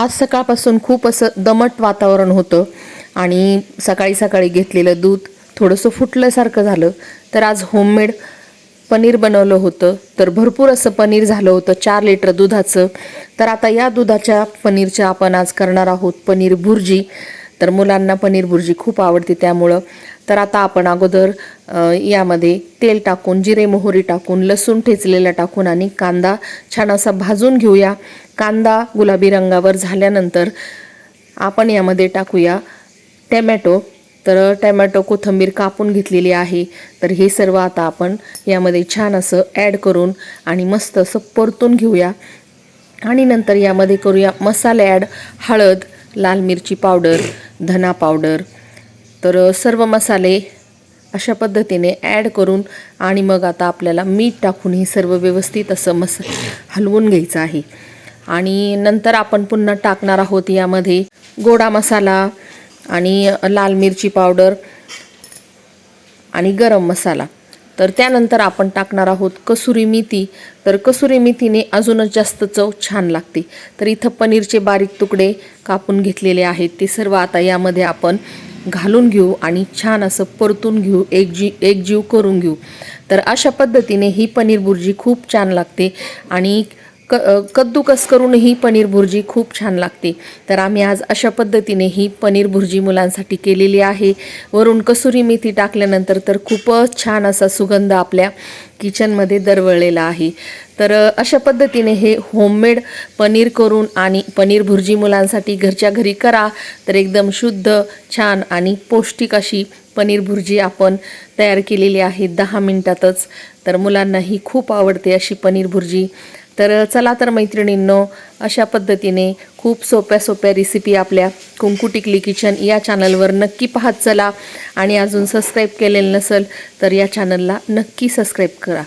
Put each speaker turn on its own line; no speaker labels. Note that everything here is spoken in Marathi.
आज सकाळपासून खूप असं दमट वातावरण होतं आणि सकाळी सकाळी घेतलेलं दूध थोडंसं फुटल्यासारखं झालं. तर आज होममेड पनीर बनवलं होतं. तर भरपूर असं पनीर झालं होतं चार लिटर दुधाचं. तर आता या दुधाच्या पनीरच्या आपण आज करणार आहोत पनीर भुर्जी. तर मुलांना पनीर भुर्जी खूप आवडते त्यामुळं. तर आता आपण अगोदर यामध्ये तेल टाकून जिरे मोहरी टाकून लसूण ठेचलेला टाकून आणि कांदा छान असा भाजून घेऊया. कांदा गुलाबी रंगावर झाल्यानंतर आपण यामध्ये टाकूया टॅमॅटो. तर टॅमॅटो कोथिंबीर कापून घेतलेली आहे. तर हे सर्व आता आपण यामध्ये छान असं ॲड करून आणि मस्त असं परतून घेऊया. आणि नंतर यामध्ये करूया मसाले ॲड हळद लाल मिरची पावडर धना पावडर. तर सर्व मसाले अशा पद्धतीने ॲड करून आणि मग आता आपल्याला मीठ टाकून हे सर्व व्यवस्थित असं मस हलवून घ्यायचं आहे. आणि नंतर आपण पुन्हा टाकणार आहोत यामध्ये गोडा मसाला आणि लाल मिरची पावडर आणि गरम मसाला. तर त्यानंतर आपण टाकणार आहोत कसुरी मेथी. तर कसुरी मेथीने अजूनच जास्त चव छान लागते. तर इथं पनीरचे बारीक तुकडे कापून घेतलेले आहेत. ते सर्व आता यामध्ये आपण घालून घेऊ आणि छान असं परतून घेऊ एकजी एकजीव करून घेऊ. तर अशा पद्धतीने ही पनीर बुर्जी खूप छान लागते आणि क कद्दूकस करून ही पनीर भुर्जी खूप छान लागते. तर आम्ही आज अशा पद्धतीने ही पनीर भुर्जी मुलांसाठी केलेली आहे. वरून कसुरी मेथी टाकल्यानंतर तर खूपच छान असा सुगंध आपल्या किचनमध्ये दरवळलेला आहे. तर अशा पद्धतीने हे होममेड पनीर करून आणि पनीर भुर्जी मुलांसाठी घरच्या घरी करा. तर एकदम शुद्ध छान आणि पौष्टिक अशी पनीर भुर्जी आपण तयार केलेली आहे दहा मिनटातच. तर मुलांना ही खूप आवडते अशी पनीर भुर्जी. तर चला तर मैत्रिणींनो अशा पद्धतीने खूप सोप्या सोप्या रेसिपी आपल्या कुंकू टिकली किचन या चॅनलवर नक्की पाहत चला. आणि अजून सबस्क्राईब केलेलं नसेल तर या चॅनलला नक्की सबस्क्राईब करा.